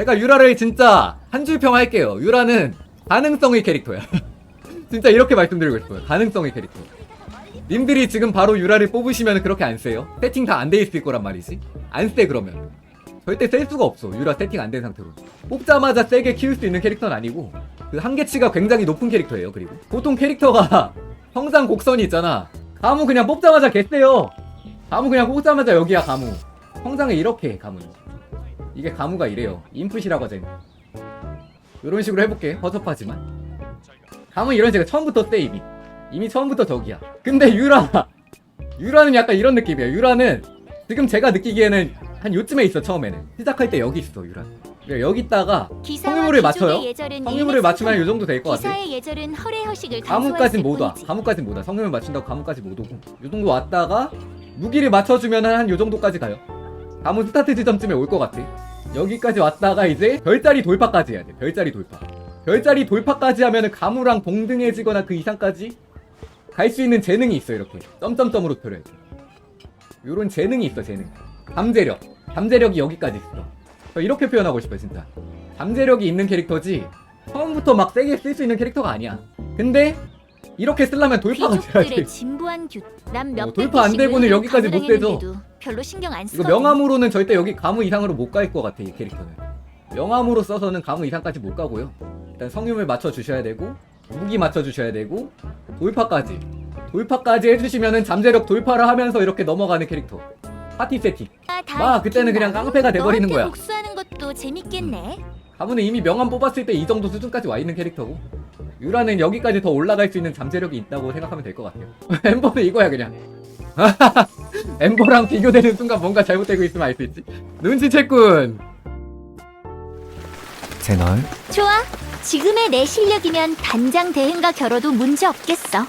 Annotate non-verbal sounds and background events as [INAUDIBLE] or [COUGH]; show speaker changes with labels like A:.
A: 제가 유라를 진짜 한 줄평 할게요. 유라는 가능성의 캐릭터야. [LAUGHS] 진짜 이렇게 말씀드리고 싶어요. 가능성의 캐릭터. 님들이 지금 바로 유라를 뽑으시면 그렇게 안 세요? 세팅 다 안 돼 있을 거란 말이지. 안 세 그러면. 절대 셀 수가 없어. 유라 세팅 안 된 상태로. 뽑자마자 세게 키울 수 있는 캐릭터는 아니고 그 한계치가 굉장히 높은 캐릭터예요. 그리고 보통 캐릭터가 [LAUGHS] 성장 곡선이 있잖아. 가무 그냥 뽑자마자 개쎄요. 가무 그냥 뽑자마자 여기야 가무. 성장을 이렇게 해 가무는. 이게 가무가 이래요. 인풋이라고 하자. 이런 식으로 해볼게. 허접하지만. 가무 이런 식으로 처음부터 세 이미. 이미 처음부터 저기야. 근데 유라 유라는 약간 이런 느낌이야. 유라는 지금 제가 느끼기에는 한 요쯤에 있어 처음에는. 시작할 때 여기 있어 유라. 여기 있다가 성유물을 맞춰요. 성유물을 맞추면 요 정도 될 것 같아.
B: 기사의 예절은 허례허식을
A: 가무까진
B: 간소화했을
A: 못 와.
B: 뿐이지.
A: 가무까진 못 와. 성능을 맞춘다고 가무까지 못 오고. 요 정도 왔다가 무기를 맞춰주면 한요 정도까지 가요. 가무 스타트 지점쯤에 올 것 같아. 여기까지 왔다가 이제 별자리 돌파까지 해야 돼. 별자리 돌파. 별자리 돌파까지 하면은 가무랑 동등해지거나 그 이상까지 갈 수 있는 재능이 있어 이렇게. 점점점으로 표현해. 요런 재능이 있어 재능. 잠재력. 잠재력이 여기까지 있어. 저 이렇게 표현하고 싶어요 진짜. 잠재력이 있는 캐릭터지 처음부터 막 세게 쓸 수 있는 캐릭터가 아니야. 근데 이렇게 쓰려면 돌파가 돼야지.
B: 귀족들의 진부한 규. 난몇
A: 어, 돌파 안 되고는 여기까지 못 되죠.
B: 별로 신경 안
A: 이거
B: 쓰거든.
A: 명함으로는 절대 여기 가무 이상으로 못 갈 것 같아 이 캐릭터는. 명함으로 써서는 가무 이상까지 못 가고요. 일단 성유물 맞춰 주셔야 되고 무기 맞춰 주셔야 되고 돌파까지 돌파까지 해주시면은 잠재력 돌파를 하면서 이렇게 넘어가는 캐릭터. 파티 세팅.
B: 아, 다
A: 마, 그때는 그냥. 깡패가 돼버리는 거야.
B: 복수하는 것도 재밌겠네.
A: 가무는 이미 명함 뽑았을 때 이 정도 수준까지 와 있는 캐릭터고 유라는 여기까지 더 올라갈 수 있는 잠재력이 있다고 생각하면 될 것 같아요. [LAUGHS] 엠버는 이거야 그냥. [LAUGHS] 엠버랑 비교되는 순간 뭔가 잘못되고 있으면 알 수 있지. 눈치챘군.
C: 채널
B: 좋아. 지금의 내 실력이면 단장 대행과 겨뤄도 문제 없겠어.